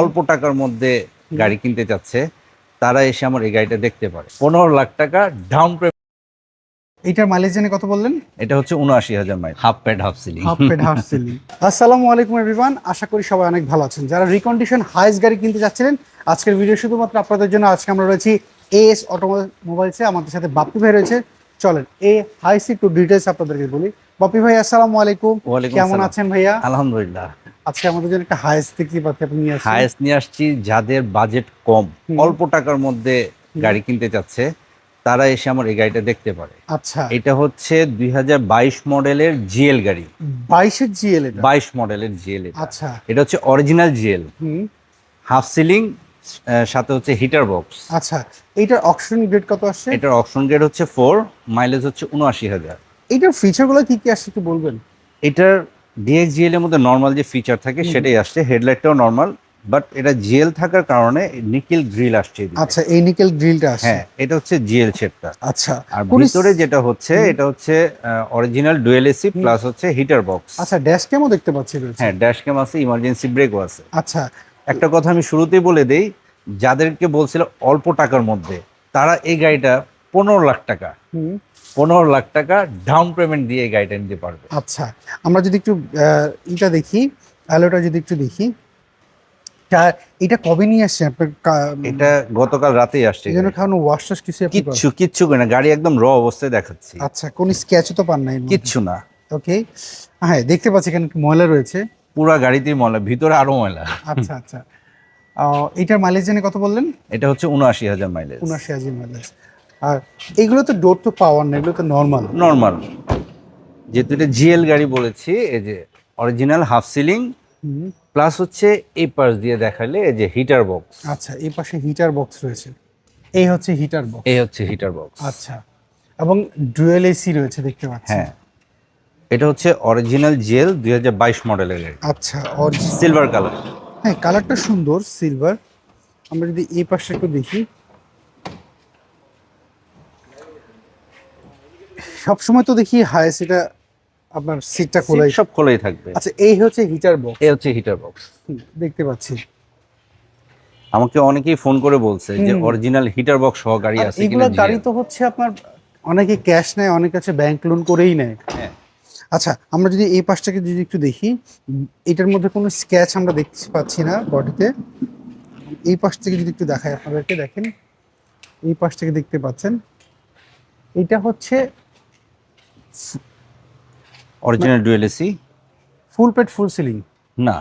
অল্প টাকার মধ্যে গাড়ি কিনতে চাচ্ছে তারা এসে আমার এই গাড়িটা দেখতে পারে। পনেরো লাখ টাকা ডাউন পেমেন্ট এইটার মাইলেজ জেনে কত বললেন? এটা হচ্ছে উনআশি হাজার mile half pad half ceiling half pad half ceiling আসসালামু আলাইকুম এভরিওয়ান আশা করি সবাই অনেক ভালো আছেন। যারা রিকন্ডিশন হাইস গাড়ি কিনতে যাচ্ছিলেন আজকের ভিডিও শুধুমাত্র আপনাদের জন্য আজকে আমরা রয়েছি এস অটোমোবাইলসে আমাদের সাথে বাপ্পি ভাই রয়েছে। চলেন এ হাইসি টু ডিটেলস আপনাদেরকে বলি। বাপ্পি ভাই আসসালামু আলাইকুম। কেমন আছেন ভাইয়া? আলহামদুলিল্লাহ। আজকে আমাদের জন্য একটা হাইস দেখতে পাচ্ছি আপনি নিয়ে আসছেন? হায়েস্ট নিয়ে আসছি যাদের বাজেট কম অল্প টাকার মধ্যে গাড়ি কিনতে চাচ্ছে তারা এসে আমার এই গাড়িটা দেখতে পারে। আচ্ছা। এটা হচ্ছে দুই হাজার বাইশ মডেলের জিএল গাড়ি। বাইশের জিএল বাইশ মডেলের জিএল আচ্ছা। এটা হচ্ছে অরিজিনাল জিএল। হুম। হাফ সিলিং সাথে হচ্ছে হিটার বক্স আচ্ছা। এইটার অকশন গ্রেড কত আসছে? এটার অপশন গ্রেড হচ্ছে ফোর মাইলেজ হচ্ছে উনআশি হাজার। এইটার ফিচারগুলো কি কি আসছে একটু বলবেন? এটার ডিএক্সজিএল এর মধ্যে নর্মাল যে ফিচার থাকে সেটাই আসছে হেডলাইটটাও নর্মাল বাট এটা জিএল থাকার কারণে নিকেল গ্রিল আসছে আচ্ছা এই নিকেল গ্রিলটা আসছে। হ্যাঁ এটা হচ্ছে জিএল শেপটা আচ্ছা আর ভিতরে যেটা হচ্ছে এটা হচ্ছে অরিজিনাল ডুয়েল এসি প্লাস হচ্ছে হিটার বক্স আচ্ছা ড্যাশ ক্যামও দেখতে পাচ্ছি রয়েছে। হ্যাঁ ড্যাশ ক্যাম আছে ইমার্জেন্সি ব্রেকও আছে। আচ্ছা। একটা কথা আমি শুরুতেই বলে দেই যাদেরকে বলছিল অল্প টাকার মধ্যে তারা এই গাড়িটা পনেরো লাখ টাকা। পনেরো লাখ টাকা ডাউন পেমেন্ট দিয়ে গাড়িটা নিতে পারবে। আচ্ছা আমরা যদি একটু এটা দেখি অ্যালোটা যদি একটু দেখি। এটা কবে নিয়ে আসছে? আপনার এটা গতকাল রাতেই আসছে এই জন্য খাওয়ানো ওয়াশ টাশ কিছু কিচ্ছু কিচ্ছু না গাড়ি একদম র অবস্থায় দেখাচ্ছি। আচ্ছা কোন স্ক্যাচও তো পান নাই কিচ্ছু না। ওকে হ্যাঁ দেখতে পাচ্ছি এখানে ময়লা রয়েছে। পুরা গাড়িতেই ময়লা ভিতরে আরও ময়লা। আচ্ছা আচ্ছা। এটার মাইলেজ জেনে কত বললেন? এটা হচ্ছে উনআশি হাজার মাইলেজ উনআশি হাজার মাইলেজ আর এগুলো তো ডোর তো পাওয়ার না এগুলো তো নর্মাল নর্মাল যেহেতু এটা জিএল গাড়ি বলেছি এই যে অরিজিনাল হাফ সিলিং প্লাস হচ্ছে এই পাশ দিয়ে দেখালে এই যে হিটার বক্স আচ্ছা এই পাশে হিটার বক্স রয়েছে। এই হচ্ছে হিটার বক্স এই হচ্ছে হিটার বক্স আচ্ছা এবং ডুয়েল এসি রয়েছে দেখতে পাচ্ছি। হ্যাঁ। এটা হচ্ছে অরিজিনাল জিএল দুই হাজার বাইশ মডেলের গাড়ি। আচ্ছা সিলভার কালার হ্যাঁ কালারটা সুন্দর সিলভার আমরা যদি এই পাশে একটু দেখি। সবসময় তো দেখি হায়েস্ট এটা আপনার সিটটা খোলাই। সব খোলাই থাকবে। আচ্ছা এই হচ্ছে হিটার বক্স এই হচ্ছে হিটার বক্স দেখতে পাচ্ছি। আমাকে অনেকেই ফোন করে বলছে যে অরিজিনাল হিটার বক্স সহ গাড়ি আছে এগুলো গাড়ি তো হচ্ছে আপনার অনেকে ক্যাশ নেয় অনেক আছে ব্যাংক লোন করেই নেয়। হ্যাঁ। আচ্ছা আমরা যদি এই পাশটাকে যদি একটু দেখি এটার মধ্যে কোনো স্ক্যাচ আমরা দেখতে পাচ্ছি না বডিতে। এই পাশ থেকে যদি একটু দেখাই আপনাদেরকে দেখেন। এই পাশ থেকে দেখতে পাচ্ছেন। এটা হচ্ছে original dual AC full pad full ceiling না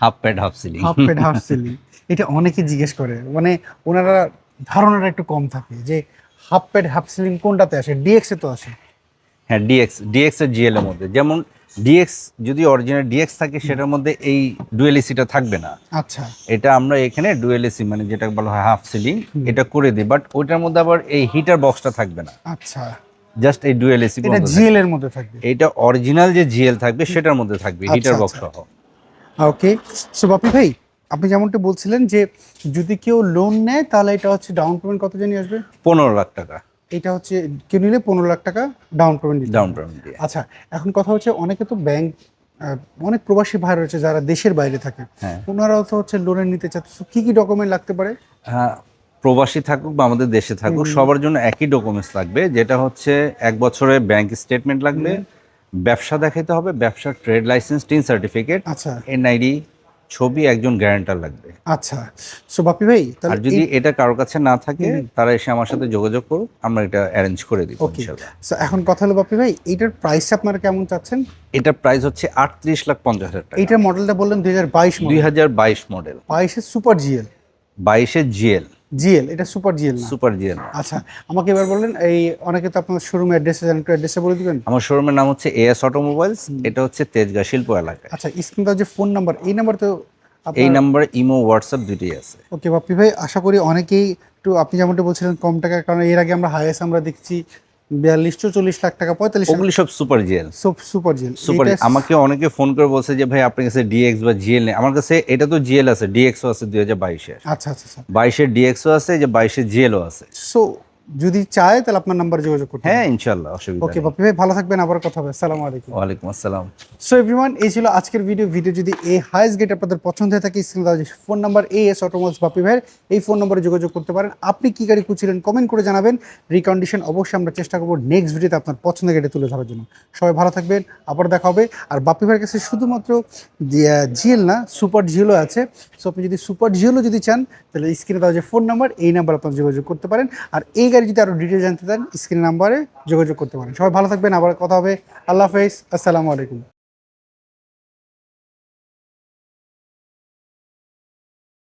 half pad half ceiling half pad half ceiling এটা অনেকে জিজ্ঞেস করে মানে ওনারা ধারণাটা একটু কম থাকে যে হাফ পেড হাফ সিলিং কোনটাতে আসে? ডিএক্স এ তো আসে। হ্যাঁ ডিএক্স ডিএক্স এর জিএল এর মধ্যে। যেমন ডিএক্স যদি অরিজিনাল ডিএক্স থাকে সেটার মধ্যে এই ডুয়েল এসিটা থাকবে না। আচ্ছা। এটা আমরা এখানে ডুয়েল এসি মানে যেটা বলা হয় হাফ সিলিং। এটা করে দিই। বাট ওইটার মধ্যে আবার এই হিটার বক্সটা থাকবে না। আচ্ছা। জাস্ট এই ডুয়েল এসি এটা জিএল এর মধ্যে থাকবে। এটা অরিজিনাল যে জিএল থাকবে সেটার মধ্যে থাকবে আচ্ছা, হিটার বক্স আচ্ছা। সহ। ওকে সো বাপি ভাই আপনি যেমনটা বলছিলেন যে যদি কেউ লোন নেয় তাহলে এটা হচ্ছে ডাউন পেমেন্ট কত জানি আসবে? পনেরো লাখ টাকা। এটা হচ্ছে কেউ নিলে পনেরো লাখ টাকা ডাউন পেমেন্ট ডাউন পেমেন্ট আচ্ছা এখন কথা হচ্ছে অনেকে তো ব্যাংক অনেক প্রবাসী ভাই রয়েছে যারা দেশের বাইরে থাকে। হ্যাঁ। ওনারাও তো হচ্ছে লোনের নিতে চাচ্ছে। কি কি ডকুমেন্ট লাগতে পারে? হ্যাঁ প্রবাসী থাকুক বা আমাদের দেশে থাকুক সবার জন্য একই ডকুমেন্টস লাগবে যেটা হচ্ছে এক বছরের ব্যাংক স্টেটমেন্ট লাগবে ব্যবসা দেখাতে হবে ব্যবসার ট্রেড লাইসেন্স টিন সার্টিফিকেট আচ্ছা। এনআইডি ছবি একজন গ্যারান্টার লাগবে। আচ্ছা। সো বাপি ভাই আর যদি এটা কারোর কাছে না থাকে তারা এসে আমার সাথে যোগাযোগ করুক আমরা এটা অ্যারেঞ্জ করে দিব. ইনশাআল্লাহ। So, এখন কথা হলো বাপি ভাই এটার প্রাইস আপনারা কেমন চাচ্ছেন? এটা প্রাইস হচ্ছে আটত্রিশ লাখ পঞ্চাশ হাজার টাকা। এইটার মডেলটা বললেন দুই হাজার বাইশ দুই হাজার বাইশ মডেল বাইশের সুপার জিএল বাইশের জিএল জিএল এটা সুপার জিএল সুপার জিএল। আচ্ছা আমাকে এবার বলেন এই অনেকে তো আপনার শোরুম অ্যাড্রেস জানেন একটু অ্যাড্রেসে বলে দিবেন? আমার শোরুমের নাম হচ্ছে এএস অটোমোবাইলস এটা হচ্ছে তেজগাঁ শিল্প এলাকা আচ্ছা স্ক্রিনটা যে ফোন নাম্বার এই নাম্বার তো এই নাম্বারে ইমো হোয়াটসঅ্যাপ দুটোই আছে। ওকে বাপ্পি ভাই আশা করি অনেকেই একটু আপনি যেমনটা বলছিলেন কম টাকার কারণে এর আগে আমরা হাইয়েস্ট আমরা দেখছি বিয়াল্লিশ চল্লিশ লাখ টাকা পঁয়তাল্লিশ ওগুলি সব super GL super GL super আমাকে অনেকে ফোন করে বলছে যে ভাই আপনার কাছে ডিএক্স বা জিএল নেই। আমার কাছে এটা তো জিএল আছে ডিএক্সও আছে দুই হাজার বাইশের। আচ্ছা আচ্ছা আচ্ছা। বাইশের ডিএক্সও আছে যে বাইশের জিএলও আছে। সো যদি চায় তাহলে আপনার নাম্বারে যোগাযোগ করতে হ্যাঁ ইনশাল্লাহ অসুবিধা ওকে। বাপি ভাই ভালো থাকবেন আবার কথা হবে। আসসালামু আলাইকুম। ওয়ালাইকুম আসসালাম। সো এভরিওয়ান এই ছিল আজকের ভিডিও ভিডিও যদি এই হাইস্ট গেট আপনাদের পছন্দ হয়ে থাকে স্ক্রিনে দেওয়া phone number A S automobiles Bapi ভাইয়ের। এই ফোন নম্বরে যোগাযোগ করতে পারেন। আপনি কি গাড়ি খুঁজছিলেন কমেন্ট করে জানাবেন। রিকন্ডিশন অবশ্যই আমরা চেষ্টা করব নেক্সট ভিডিওতে আপনার পছন্দের গাড়ি তুলে ধরার জন্য। সবাই ভালো থাকবেন আবার দেখা হবে। আর বাপি ভাইয়ের কাছে শুধুমাত্র জিএল না সুপার জিএলও আছে। সো আপনি যদি সুপার জিএলও যদি চান তাহলে স্ক্রিনে দেওয়া যে ফোন নাম্বার এই নাম্বার আপনার যোগাযোগ করতে পারেন। আর এই গাড়ি যদি আরও ডিটেল জানতে চান স্ক্রিন নাম্বারে যোগাযোগ করতে পারেন। সবাই ভালো থাকবেন, আবার কথা হবে। আল্লাহ হাফেজ, আসসালামু আলাইকুম।